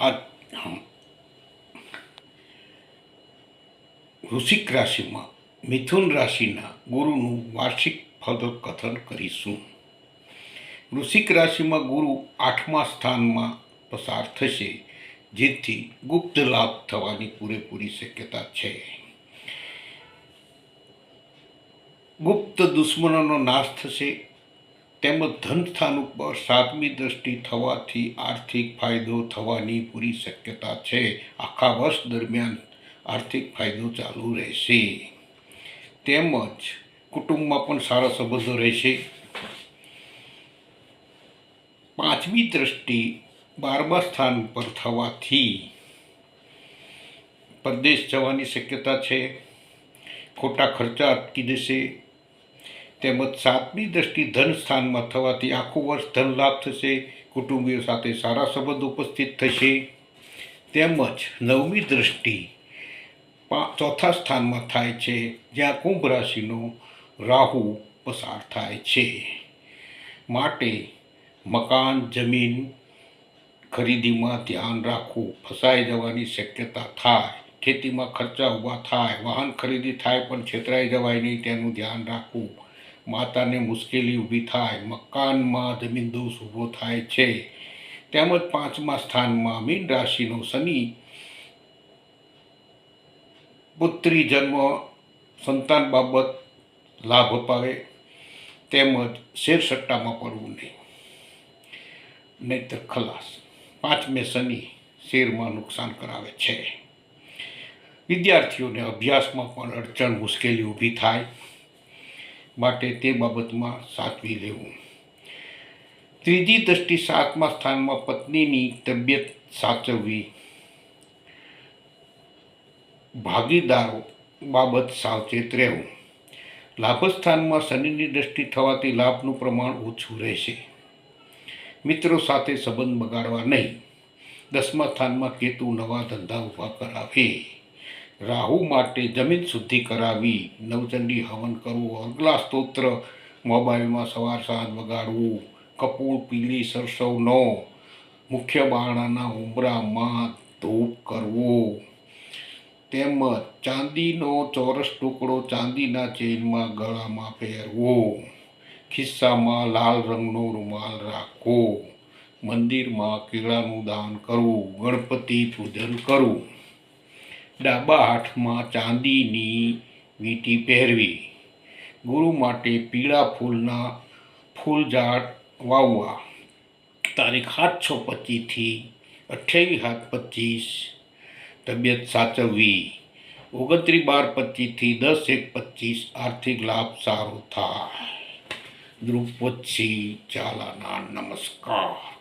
આ વૃશ્ચિક રાશિમાં મિથુન રાશિના ગુરુનું વાર્ષિક ફલકથન કરીશું. વૃશ્ચિક રાશિમાં ગુરુ આઠમા સ્થાનમાં પસાર થશે, જેથી ગુપ્ત લાભ થવાની પૂરેપૂરી શક્યતા છે. ગુપ્ત દુશ્મનોનો નાશ થશે તેમજ ધન સ્થાન ઉપર સાતમી દ્રષ્ટિ થવાથી આર્થિક ફાયદો થવાની પૂરી શક્યતા છે. આખા વર્ષ દરમિયાન આર્થિક ફાયદો ચાલુ રહેશે. તેમજ કુટુંબમાં પણ સારા સંબંધો રહેશે. પાંચમી દ્રષ્ટિ બારમા સ્થાન પર થવાથી પરદેશ જવાની શક્યતા છે. ખોટા ખર્ચા અટકી જશે. તેમજ સાતમી દ્રષ્ટિ ધન સ્થાનમાં થવાથી આખું વર્ષ ધન લાભ થશે, કુટુંબીઓ સાથે સારા સંબંધ ઉપસ્થિત થશે. તેમજ નવમી દ્રષ્ટિ ચોથા સ્થાનમાં થાય છે, જ્યાં કુંભ રાશિનો રાહુ પસાર થાય છે. માટે મકાન, જમીન ખરીદીમાં ધ્યાન રાખવું ફસાઈ જવાની શક્યતા થાય. ખેતીમાં ખર્ચા ઊભા થાય, વાહન ખરીદી થાય પણ છેતરાઈ જવાય નહીં, તેનું ધ્યાન રાખવું માતાને મુશ્કેલી ઊભી થાય મકાનમાં જમીન દોષ ઊભો થાય છે. તેમજ પાંચમા સ્થાનમાં મીન રાશિનો શનિ પુત્રી જન્મ સંતાન બાબત લાભ અપાવે, તેમજ શેર સટ્ટામાં પડવું નહીં. નહીતર ખલાસ. પાંચમે શનિ શેરમાં નુકસાન કરાવે છે. વિદ્યાર્થીઓને અભ્યાસમાં પણ અડચણ, મુશ્કેલી ઊભી થાય. માટે તે બાબતમાં સાચવી લેવું. ત્રીજી દ્રષ્ટિ સાતમા સ્થાનમાં પત્નીની તબિયત સાચવવી. ભાગીદારો બાબત સાવચેત રહેવું. લાભસ્થાનમાં શનિની દ્રષ્ટિ થવાથી લાભનું પ્રમાણ ઓછું રહેશે. મિત્રો સાથે સંબંધ બગાડવા નહીં. દસમા સ્થાનમાં કેતુ નવા ધંધા ઊભા કરાવે. રાહુ માટે જમીન શુદ્ધિ કરાવી, નવચંડી હવન કરવું, અગલા સ્તોત્ર મોબાઈલમાં સવાર સાંજ વગાડવું, કપૂર પીલી સરસવનો મુખ્ય બાણાના ઉમરામાં ધૂપ કરવો. તેમજ ચાંદીનો ચોરસ ટુકડો ચાંદીના ચેનમાં ગળામાં પહેરવો ખિસ્સામાં લાલ રંગનો રૂમાલ રાખવો. મંદિરમાં કેળાનું દાન કરવું. ગણપતિ પૂજન કરવું. ડાબા હાથમાં ચાંદીની વીંટી પહેરવી. ગુરુ માટે પીળા ફૂલના ફૂલ ઝાડ વાવવા. તારીખ સાત છ પચીસથી અઠ્યાવીસ સાત પચીસ. તબિયત સાચવવી. ઓગણત્રીસ બાર પચીસથી દસ એક પચીસ. આર્થિક લાભ સારો થાય. દ્રુપદસિંહ ચાલાના નમસ્કાર.